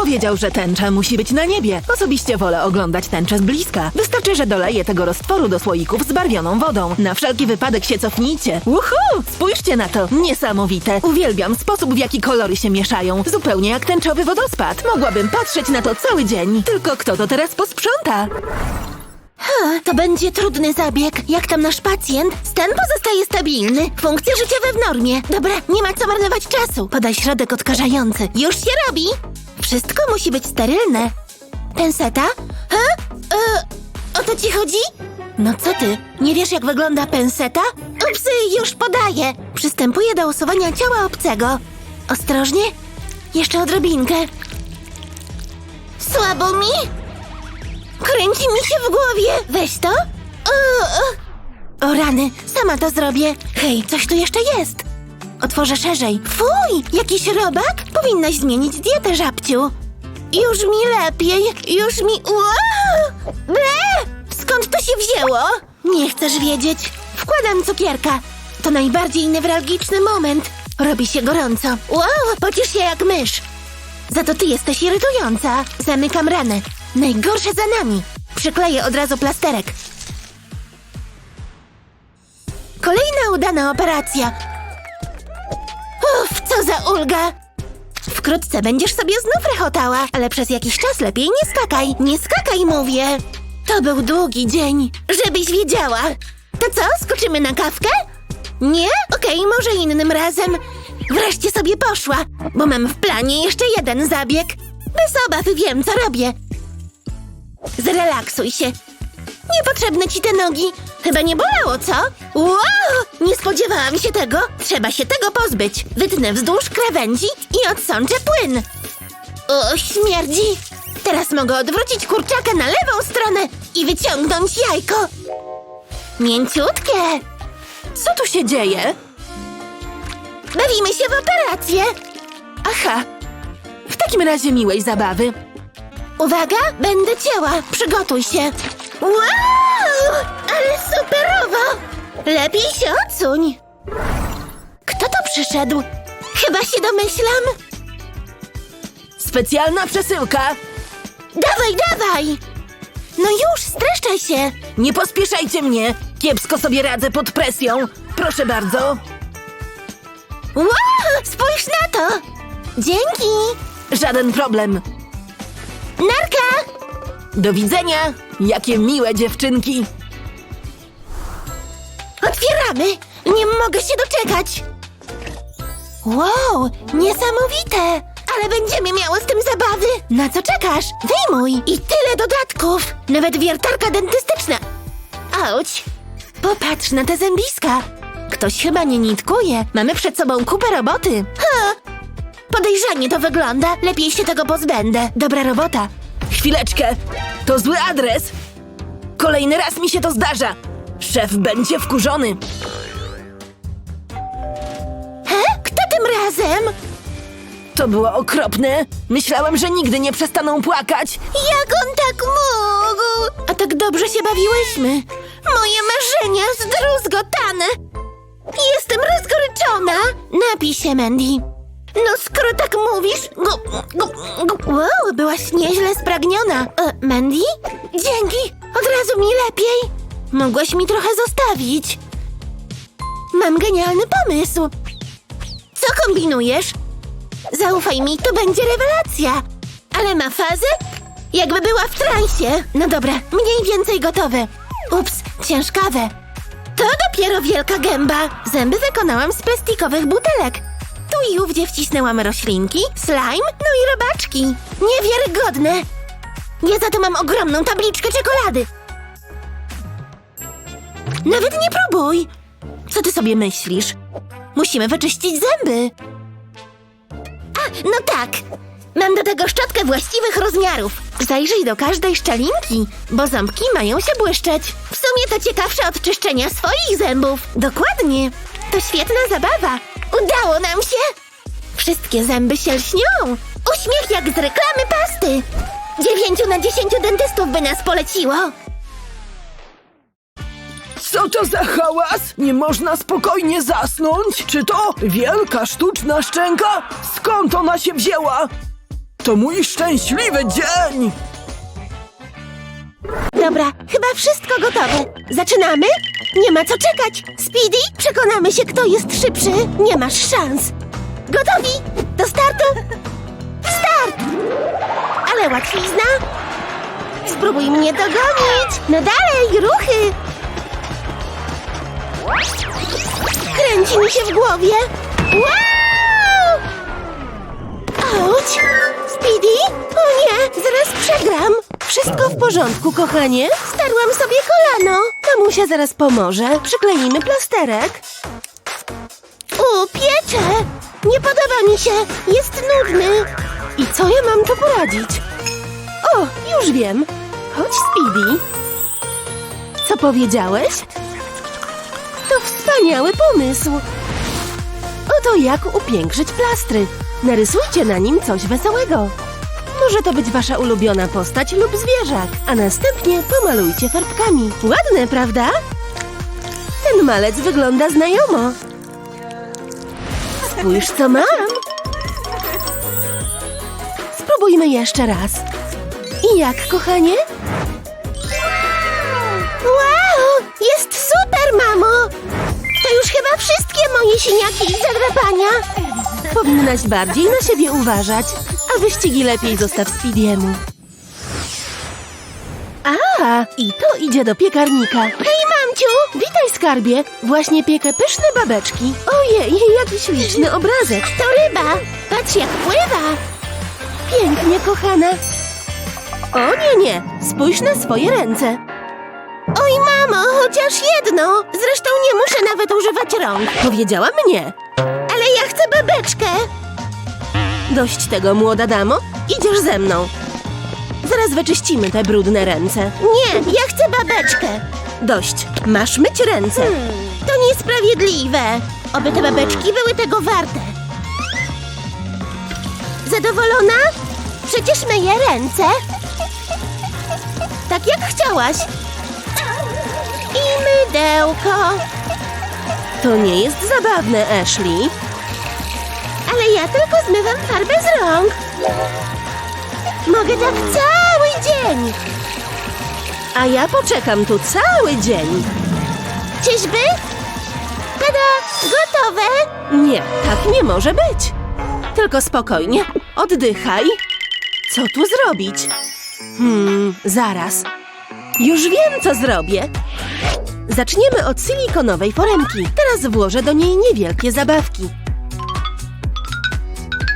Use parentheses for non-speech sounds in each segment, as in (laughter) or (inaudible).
powiedział, że tęcza musi być na niebie. Osobiście wolę oglądać tęczę z bliska. Wystarczy, że doleję tego roztworu do słoików z barwioną wodą. Na wszelki wypadek się cofnijcie. Uhu! Spójrzcie na to! Niesamowite! Uwielbiam sposób, w jaki kolory się mieszają. Zupełnie jak tęczowy wodospad. Mogłabym patrzeć na to cały dzień. Tylko kto to teraz posprząta? To będzie trudny zabieg. Jak tam nasz pacjent? Stan pozostaje stabilny. Funkcje życiowe w normie. Dobra, nie ma co marnować czasu. Podaj środek odkażający. Już się robi. Wszystko musi być sterylne. Penseta? Ha? E, o to ci chodzi? No co ty? Nie wiesz jak wygląda penseta? Upsy, już podaję. Przystępuję do usuwania ciała obcego. Ostrożnie. Jeszcze odrobinkę. Słabo mi? Kręci mi się w głowie. Weź to. O, o. o rany, sama to zrobię. Hej, coś tu jeszcze jest. Otworzę szerzej. Fuj, jakiś robak? Powinnaś zmienić dietę, żabciu. Już mi lepiej, już mi... Wow! Ble! Skąd to się wzięło? Nie chcesz wiedzieć. Wkładam cukierka. To najbardziej newralgiczny moment. Robi się gorąco. Wow, pocisz się jak mysz. Za to ty jesteś irytująca. Zamykam ranę. Najgorsze za nami. Przykleję od razu plasterek. Kolejna udana operacja. Co za ulga. Wkrótce będziesz sobie znów rechotała, ale przez jakiś czas lepiej nie skakaj. Nie skakaj, mówię. To był długi dzień, żebyś wiedziała. To co, skoczymy na kawkę? Nie? Okej, może innym razem. Wreszcie sobie poszła, bo mam w planie jeszcze jeden zabieg. Bez obaw wiem, co robię. Zrelaksuj się. Niepotrzebne ci te nogi. Chyba nie bolało, co? Wow! Nie spodziewałam się tego. Trzeba się tego pozbyć. Wytnę wzdłuż krawędzi i odsączę płyn. O, śmierdzi. Teraz mogę odwrócić kurczaka na lewą stronę i wyciągnąć jajko. Mięciutkie. Co tu się dzieje? Bawimy się w operację. Aha. W takim razie miłej zabawy. Uwaga, będę cięła. Przygotuj się. Wow! Ale superowo! Lepiej się odsuń. Kto to przyszedł? Chyba się domyślam. Specjalna przesyłka. Dawaj, dawaj! No już, streszczaj się. Nie pospieszajcie mnie. Kiepsko sobie radzę pod presją. Proszę bardzo. Wow! Spójrz na to! Dzięki! Żaden problem. Narka! Do widzenia. Jakie miłe dziewczynki. Otwieramy! Nie mogę się doczekać! Wow, niesamowite! Ale będziemy miały z tym zabawy! Na co czekasz? Wyjmuj! I tyle dodatków! Nawet wiertarka dentystyczna! Auć! Popatrz na te zębiska! Ktoś chyba nie nitkuje. Mamy przed sobą kupę roboty. Ha! Podejrzanie to wygląda. Lepiej się tego pozbędę. Dobra robota. Chwileczkę. To zły adres. Kolejny raz mi się to zdarza. Szef będzie wkurzony. He? Kto tym razem? To było okropne. Myślałem, że nigdy nie przestaną płakać. Jak on tak mógł? A tak dobrze się bawiłyśmy. Moje marzenia zdruzgotane. Jestem rozgoryczona. Napij się, Mandy. No skoro tak mówisz... Gu, gu, gu. Wow, byłaś nieźle spragniona. E, Mandy? Dzięki. Od razu mi lepiej. Mogłaś mi trochę zostawić. Mam genialny pomysł. Co kombinujesz? Zaufaj mi, to będzie rewelacja. Ale ma fazę? Jakby była w transie. No dobra, mniej więcej gotowe. Ups, ciężkawe. To dopiero wielka gęba. Zęby wykonałam z plastikowych butelek. Tu i ówdzie wcisnęłam roślinki, slime, no i robaczki. Niewiarygodne. Ja za to mam ogromną tabliczkę czekolady. Nawet nie próbuj. Co ty sobie myślisz? Musimy wyczyścić zęby. A, no tak. Mam do tego szczotkę właściwych rozmiarów. Zajrzyj do każdej szczelinki, bo ząbki mają się błyszczeć. W sumie to ciekawsze od czyszczenia swoich zębów. Dokładnie. To świetna zabawa. Udało nam się. Wszystkie zęby się lśnią. Uśmiech jak z reklamy pasty. Dziewięciu na dziesięciu dentystów by nas poleciło. Co to za hałas? Nie można spokojnie zasnąć? Czy to wielka sztuczna szczęka? Skąd ona się wzięła? To mój szczęśliwy dzień! Dobra, chyba wszystko gotowe. Zaczynamy? Nie ma co czekać. Speedy, przekonamy się, kto jest szybszy. Nie masz szans. Gotowi? Do startu? Start! Ale łatwizna. Spróbuj mnie dogonić. No dalej, ruchy. Kręci mi się w głowie. Wow! Auć! Speedy? O nie, zaraz przegram. Wszystko w porządku, kochanie? Starłam sobie kolano. Mamusia zaraz pomoże. Przykleimy plasterek. U, piecze! Nie podoba mi się. Jest nudny. I co ja mam tu poradzić? O, już wiem. Chodź, Speedy. Co powiedziałeś? To wspaniały pomysł. Oto jak upiększyć plastry. Narysujcie na nim coś wesołego. Może to być wasza ulubiona postać lub zwierzak, a następnie pomalujcie farbkami. Ładne, prawda? Ten malec wygląda znajomo. Spójrz, co mam. Spróbujmy jeszcze raz. I jak, kochanie? Wow! Jest super, mamo! Moje siniaki i zadrapania. Powinnaś bardziej na siebie uważać, a wyścigi lepiej zostaw Speediemu. A, i to idzie do piekarnika. Hej, mamciu! Witaj, skarbie! Właśnie piekę pyszne babeczki. Ojej, jaki śliczny obrazek. To ryba! Patrz, jak pływa! Pięknie, kochana. O nie, nie! Spójrz na swoje ręce. Oj, mamo, chociaż jedno! Zresztą nie muszę nawet używać rąk. Powiedziałam nie. Ale ja chcę babeczkę! Dość tego, młoda damo. Idziesz ze mną. Zaraz wyczyścimy te brudne ręce. Nie, ja chcę babeczkę. Dość. Masz myć ręce. to niesprawiedliwe. Oby te babeczki były tego warte. Zadowolona? Przecież myję ręce. Tak jak chciałaś. I mydełko. To nie jest zabawne, Ashley. Ale ja tylko zmywam farbę z rąk. Mogę tak cały dzień. A ja poczekam tu cały dzień. Czyżby? Tada! Gotowe! Nie, tak nie może być. Tylko spokojnie, oddychaj. Co tu zrobić? Hmm, zaraz. Już wiem, co zrobię. Zaczniemy od silikonowej foremki. Teraz włożę do niej niewielkie zabawki.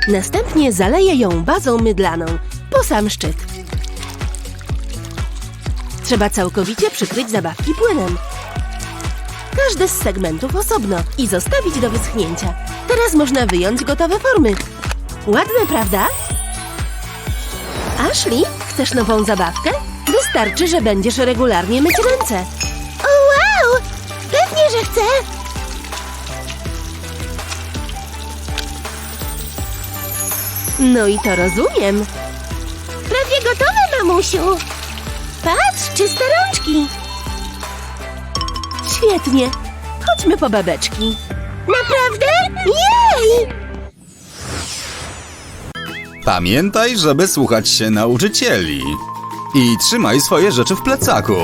Następnie zaleję ją bazą mydlaną, po sam szczyt. Trzeba całkowicie przykryć zabawki płynem. Każdy z segmentów osobno i zostawić do wyschnięcia. Teraz można wyjąć gotowe formy. Ładne, prawda? Ashley, chcesz nową zabawkę? Wystarczy, że będziesz regularnie myć ręce. No i to rozumiem. Prawie gotowe, mamusiu. Patrz, czyste rączki. Świetnie. Chodźmy po babeczki. Naprawdę? Jej! Pamiętaj, żeby słuchać się nauczycieli. I trzymaj swoje rzeczy w plecaku.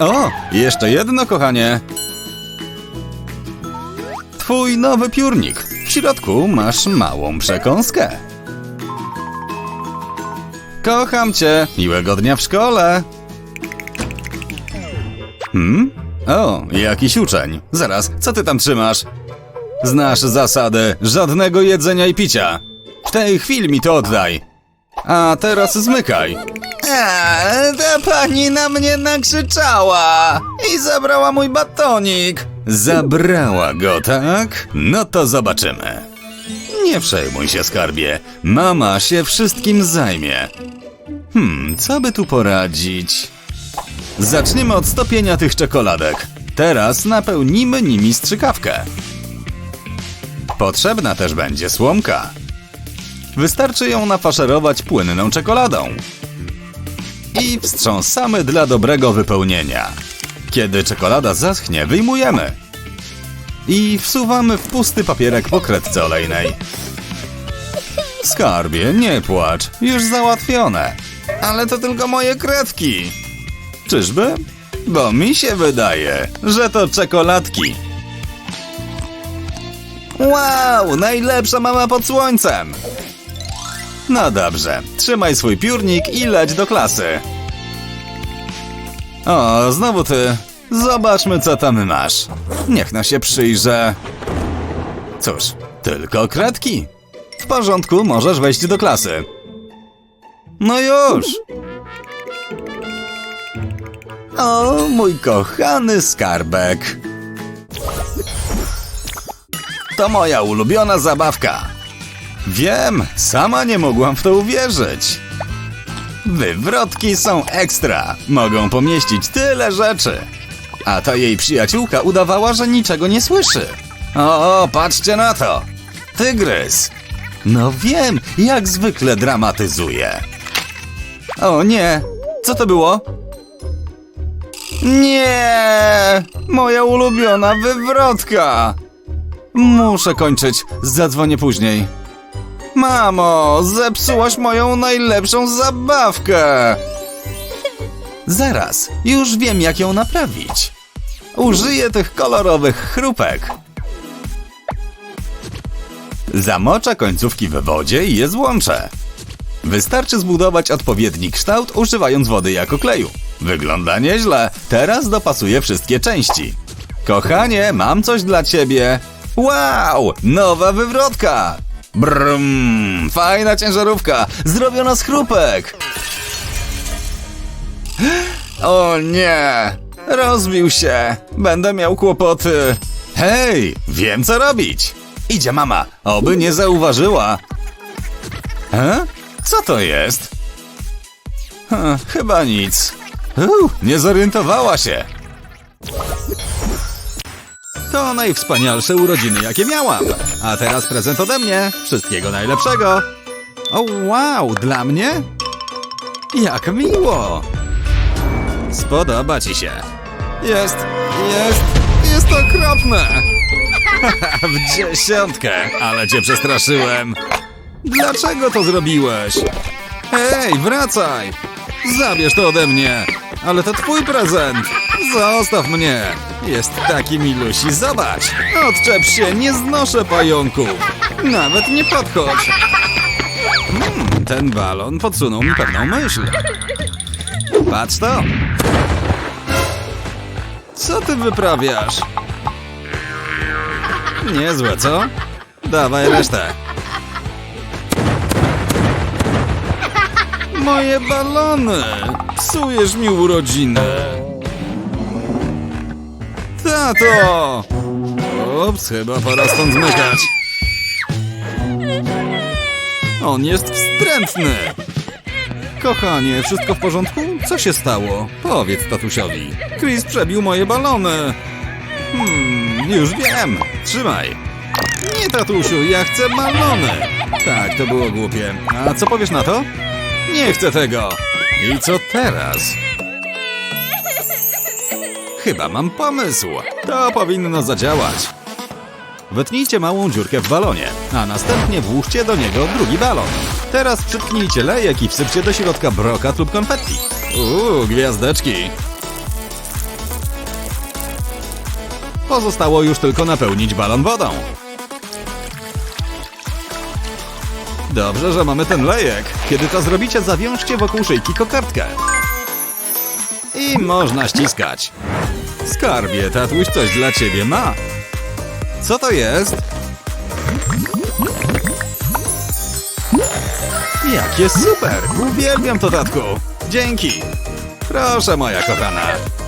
O, jeszcze jedno, kochanie. Twój nowy piórnik. W środku masz małą przekąskę. Kocham cię. Miłego dnia w szkole. Hmm? O, jakiś uczeń. Zaraz, co ty tam trzymasz? Znasz zasadę żadnego jedzenia i picia. W tej chwili mi to oddaj. A teraz zmykaj. Eee, ta pani na mnie nakrzyczała i zabrała mój batonik. Zabrała go, tak? No to zobaczymy. Nie przejmuj się, skarbie. Mama się wszystkim zajmie. Hmm, co by tu poradzić? Zaczniemy od stopienia tych czekoladek. Teraz napełnimy nimi strzykawkę. Potrzebna też będzie słomka. Wystarczy ją nafaszerować płynną czekoladą. I wstrząsamy dla dobrego wypełnienia. Kiedy czekolada zaschnie, wyjmujemy. I wsuwamy w pusty papierek po kredce olejnej. Skarbie, nie płacz, już załatwione. Ale to tylko moje kredki. Czyżby? Bo mi się wydaje, że to czekoladki. Wow, najlepsza mama pod słońcem. No dobrze, trzymaj swój piórnik i leć do klasy. O, znowu ty. Zobaczmy, co tam masz. Niech no się przyjrzę. Cóż, tylko kredki. W porządku, możesz wejść do klasy. No już. O, mój kochany skarbek. To moja ulubiona zabawka. Wiem, sama nie mogłam w to uwierzyć. Wywrotki są ekstra. Mogą pomieścić tyle rzeczy. A ta jej przyjaciółka udawała, że niczego nie słyszy. O, patrzcie na to. Tygrys. No wiem, jak zwykle dramatyzuje. O nie, co to było? Nie! Moja ulubiona wywrotka! Muszę kończyć, zadzwonię później. Mamo, zepsułaś moją najlepszą zabawkę! Zaraz, już wiem jak ją naprawić. Użyję tych kolorowych chrupek. Zamoczę końcówki w wodzie i je złączę. Wystarczy zbudować odpowiedni kształt używając wody jako kleju. Wygląda nieźle. Teraz dopasuję wszystkie części. Kochanie, mam coś dla ciebie. Wow, nowa wywrotka. Brum, fajna ciężarówka, zrobiona z chrupek. O nie, rozbił się. Będę miał kłopoty. Hej, wiem co robić. Idzie mama, oby nie zauważyła. E? Co to jest? Hm, chyba nic. Uu, nie zorientowała się. To najwspanialsze urodziny, jakie miałam. A teraz prezent ode mnie. Wszystkiego najlepszego. O, wow, dla mnie? Jak miło. Spodoba ci się. Jest, jest, jest okropne. (laughs) w dziesiątkę, ale cię przestraszyłem. Dlaczego to zrobiłeś? Hej, wracaj! Zabierz to ode mnie! Ale to twój prezent! Zostaw mnie! Jest taki milusi, zobacz! Odczep się, nie znoszę pająków! Nawet nie podchodź! Hmm, ten balon podsunął mi pewną myśl. Patrz to! Co ty wyprawiasz? Niezłe, co? Dawaj resztę. Moje balony! Psujesz mi urodziny! Tato! Ups, chyba pora stąd zmykać. On jest wstrętny! Kochanie, wszystko w porządku? Co się stało? Powiedz tatusiowi. Chris przebił moje balony. Hmm, już wiem. Trzymaj. Nie, tatusiu, ja chcę balony. Tak, to było głupie. A co powiesz na to? Nie chcę tego. I co teraz? Chyba mam pomysł. To powinno zadziałać. Wytnijcie małą dziurkę w balonie, a następnie włóżcie do niego drugi balon. Teraz przytknijcie lejek i wsypcie do środka brokat lub konfetti. Uuu, gwiazdeczki. Pozostało już tylko napełnić balon wodą. Dobrze, że mamy ten lejek. Kiedy to zrobicie, zawiążcie wokół szyjki kokardkę. I można ściskać. Skarbie, tatuś coś dla ciebie ma. Co to jest? Jakie super! Uwielbiam to, tatku! Dzięki! Proszę, moja kochana.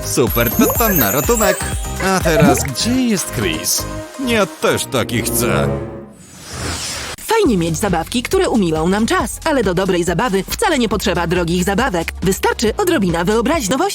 Super, to na ratunek. A teraz, gdzie jest Chris? Ja też taki chcę. Fajnie mieć zabawki, które umilą nam czas, ale do dobrej zabawy wcale nie potrzeba drogich zabawek. Wystarczy odrobina wyobraźniowości.